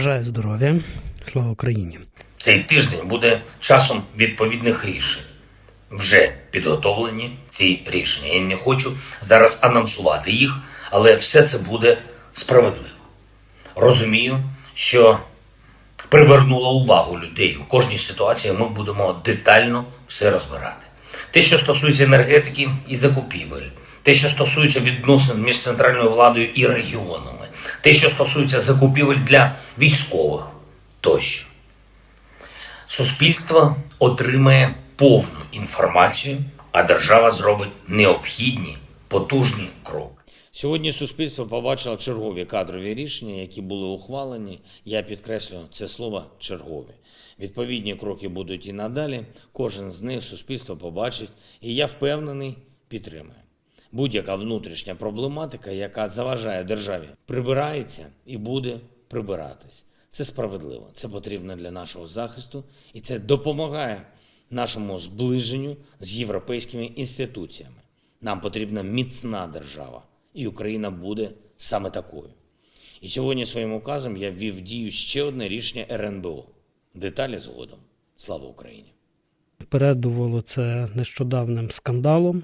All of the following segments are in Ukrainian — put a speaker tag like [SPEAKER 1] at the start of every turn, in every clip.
[SPEAKER 1] Бажаю здоров'я. Слава Україні.
[SPEAKER 2] Цей тиждень буде часом відповідних рішень. Вже підготовлені ці рішення. Я не хочу зараз анонсувати їх, але все це буде справедливо. Розумію, що привернула увагу людей. У кожній ситуації ми будемо детально все розбирати. Те, що стосується енергетики і закупівель, те, що стосується відносин між центральною владою і регіонами, те, що стосується закупівель для військових тощо. Суспільство отримає повну інформацію, а держава зробить необхідні потужні кроки.
[SPEAKER 3] Сьогодні суспільство побачило чергові кадрові рішення, які були ухвалені. Я підкреслю це слово чергові. Відповідні кроки будуть і надалі. Кожен з них суспільство побачить, і я впевнений, підтримує. Будь-яка внутрішня проблематика, яка заважає державі, прибирається і буде прибиратись. Це справедливо, це потрібно для нашого захисту, і це допомагає нашому зближенню з європейськими інституціями. Нам потрібна міцна держава, і Україна буде саме такою. І сьогодні своїм указом я ввів дію ще одне рішення РНБО. Деталі згодом. Слава Україні!
[SPEAKER 1] Передувало це нещодавним скандалом.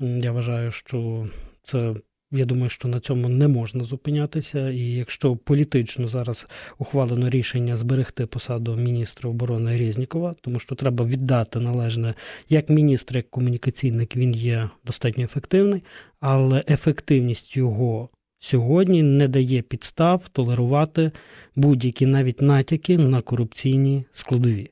[SPEAKER 1] Я вважаю, що це. Я думаю, що на цьому не можна зупинятися. І якщо політично зараз ухвалено рішення зберегти посаду міністра оборони Резнікова, тому що треба віддати належне як міністр, як комунікаційник, він є достатньо ефективний, але ефективність його сьогодні не дає підстав толерувати будь-які навіть натяки на корупційні складові.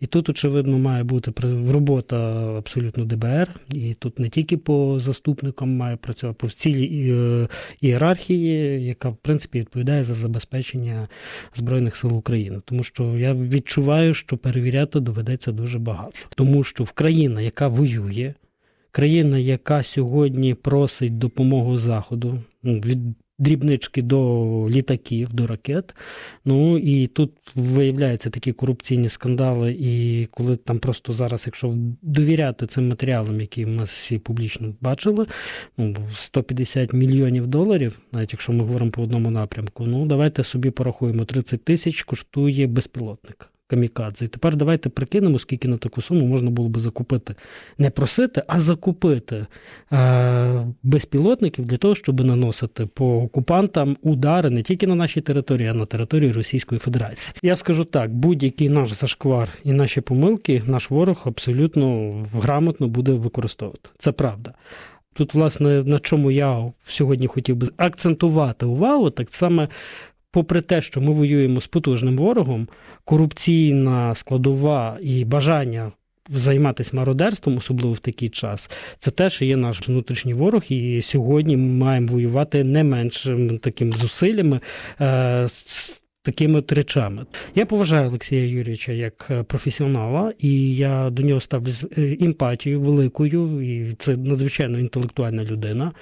[SPEAKER 1] І тут, очевидно, має бути робота абсолютно ДБР, і тут не тільки по заступникам має працювати, по цілій е, ієрархії, яка в принципі відповідає за забезпечення Збройних сил України. Тому що я відчуваю, що перевіряти доведеться дуже багато. Тому що в країна, яка воює, країна, яка сьогодні просить допомогу Заходу, ну, від дрібнички до літаків, до ракет. Ну і тут виявляються такі корупційні скандали, і коли там просто зараз, якщо довіряти цим матеріалам, які ми всі публічно бачили, ну 150 мільйонів доларів, навіть якщо ми говоримо по одному напрямку, ну давайте собі порахуємо, 30 тисяч коштує безпілотник. Камікадзе. І тепер давайте прикинемо, скільки на таку суму можна було би закупити. Не просити, а закупити е, безпілотників для того, щоб наносити по окупантам удари не тільки на нашій території, а на території Російської Федерації. Я скажу так: будь-який наш зашквар і наші помилки наш ворог абсолютно грамотно буде використовувати. Це правда. Тут, власне, на чому я сьогодні хотів би акцентувати увагу, так саме. Попри те, що ми воюємо з потужним ворогом, корупційна складова і бажання займатися мародерством, особливо в такий час, це теж є наш внутрішній ворог, і сьогодні ми маємо воювати не меншим таким зусиллями. Е, з Такими от речами я поважаю Олексія Юрійовича як е, професіонала, і я до нього ставлюсь е, емпатією великою, і це надзвичайно інтелектуальна людина.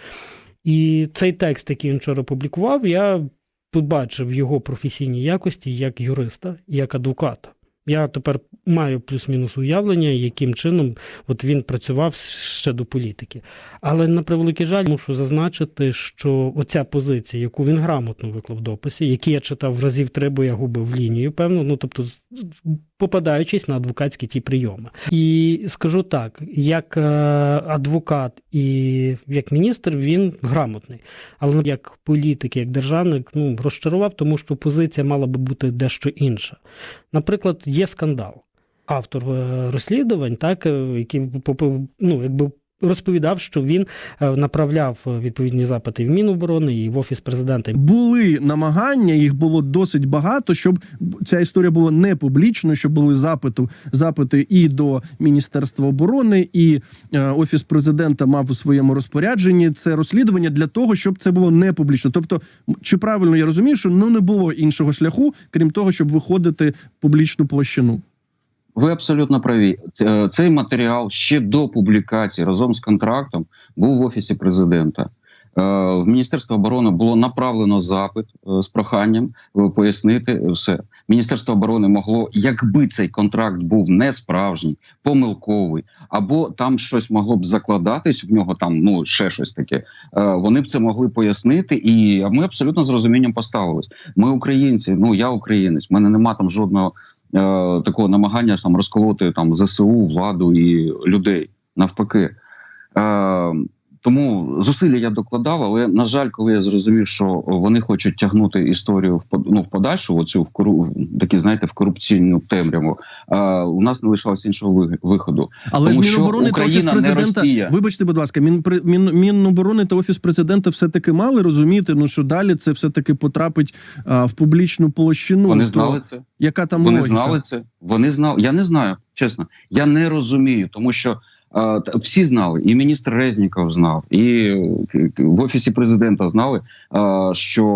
[SPEAKER 1] І цей текст, який він вчора публікував, я побачив його професійні якості як юриста, як адвоката. Я тепер маю плюс-мінус уявлення, яким чином от він працював ще до політики. Але на превеликий жаль, мушу зазначити, що оця позиція, яку він грамотно виклав в дописі, який я читав разів три, бо я губив лінію, певно, ну тобто попадаючись на адвокатські ті прийоми. І скажу так: як е, адвокат і як міністр він грамотний, але як політик, як державник, ну розчарував, тому що позиція мала би бути дещо інша. Наприклад, є скандал. Автор е, розслідувань, так, е, який ну, якби розповідав, що він е, направляв відповідні запити в Міноборони і в Офіс президента.
[SPEAKER 4] були намагання, їх було досить багато, щоб ця історія була не публічною, щоб були запити, запити і до Міністерства оборони, і е, офіс президента мав у своєму розпорядженні це розслідування для того, щоб це було не публічно. Тобто, чи правильно я розумію, що ну не було іншого шляху, крім того, щоб виходити в публічну площину.
[SPEAKER 5] Ви абсолютно праві. Цей матеріал ще до публікації разом з контрактом був в офісі президента. в Міністерство оборони було направлено запит е, з проханням е, пояснити все. Міністерство оборони могло, якби цей контракт був не справжній, помилковий, або там щось могло б закладатись в нього, там ну ще щось таке. е, Вони б це могли пояснити, і ми абсолютно з розумінням поставились. Ми українці, ну я українець, в мене нема там жодного е, такого намагання там розколоти там ЗСУ, владу і людей навпаки. Тому зусилля я докладав, але на жаль, коли я зрозумів, що вони хочуть тягнути історію в ну, в подальшу, оцю в кору такі, знаєте, в корупційну темряву. е, у нас не лишалось іншого ви- виходу.
[SPEAKER 4] Але
[SPEAKER 5] Тому
[SPEAKER 4] ж Міноборони та офіс президента. Вибачте, будь ласка, Мін, Мін, Міноборони та офіс президента все таки мали розуміти, ну що далі це все таки потрапить а, в публічну площину.
[SPEAKER 5] Вони
[SPEAKER 4] То
[SPEAKER 5] знали це.
[SPEAKER 4] Яка там
[SPEAKER 5] Вони
[SPEAKER 4] логіка?
[SPEAKER 5] знали це. Вони знали. Я не знаю, чесно. Я не розумію, тому що всі знали, і міністр Резніков знав, і в офісі президента знали, що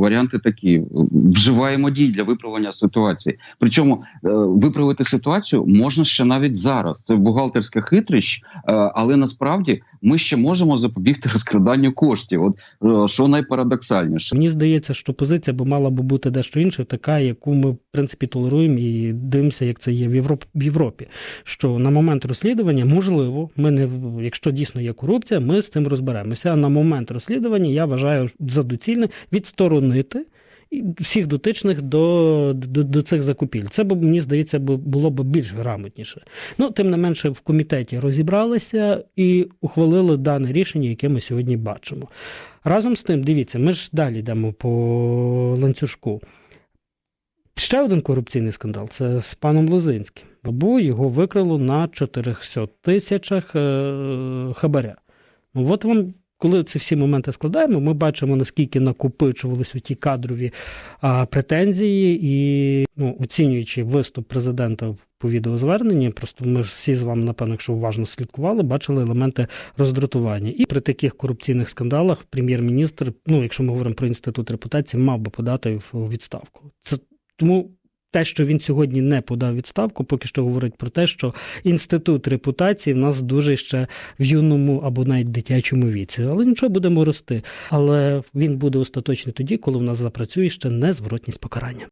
[SPEAKER 5] варіанти такі: вживаємо дій для виправлення ситуації. Причому е, виправити ситуацію можна ще навіть зараз. Це бухгалтерська хитрість, е, але насправді ми ще можемо запобігти розкраданню коштів. От е, що найпарадоксальніше.
[SPEAKER 1] Мені здається, що позиція б мала би бути дещо інша, така, яку ми в принципі толеруємо і дивимося, як це є в Європ... в Європі. Що на момент розслідування, можливо, ми не якщо дійсно є корупція, ми з цим розберемося. А на момент розслідування я вважаю за доцільне відсторонити. Всіх дотичних до, до, до цих закупіль. Це б, мені здається, було б більш грамотніше. Ну, тим не менше, в комітеті розібралися і ухвалили дане рішення, яке ми сьогодні бачимо. Разом з тим, дивіться, ми ж далі йдемо по ланцюжку. Ще один корупційний скандал це з паном Лозинським. Бо його викрало на 400 тисячах е, хабаря. Ну, от вам, коли ці всі моменти складаємо, ми бачимо, наскільки накопичувались ті кадрові а, претензії, і ну, оцінюючи виступ президента по відеозверненні, просто ми ж всі з вами, напевно, якщо уважно слідкували, бачили елементи роздратування. І при таких корупційних скандалах прем'єр-міністр, ну якщо ми говоримо про інститут репутації, мав би подати в відставку. Це тому. Те, що він сьогодні не подав відставку, поки що говорить про те, що інститут репутації в нас дуже ще в юному або навіть дитячому віці. Але нічого будемо рости. Але він буде остаточний тоді, коли в нас запрацює ще незворотність покарання.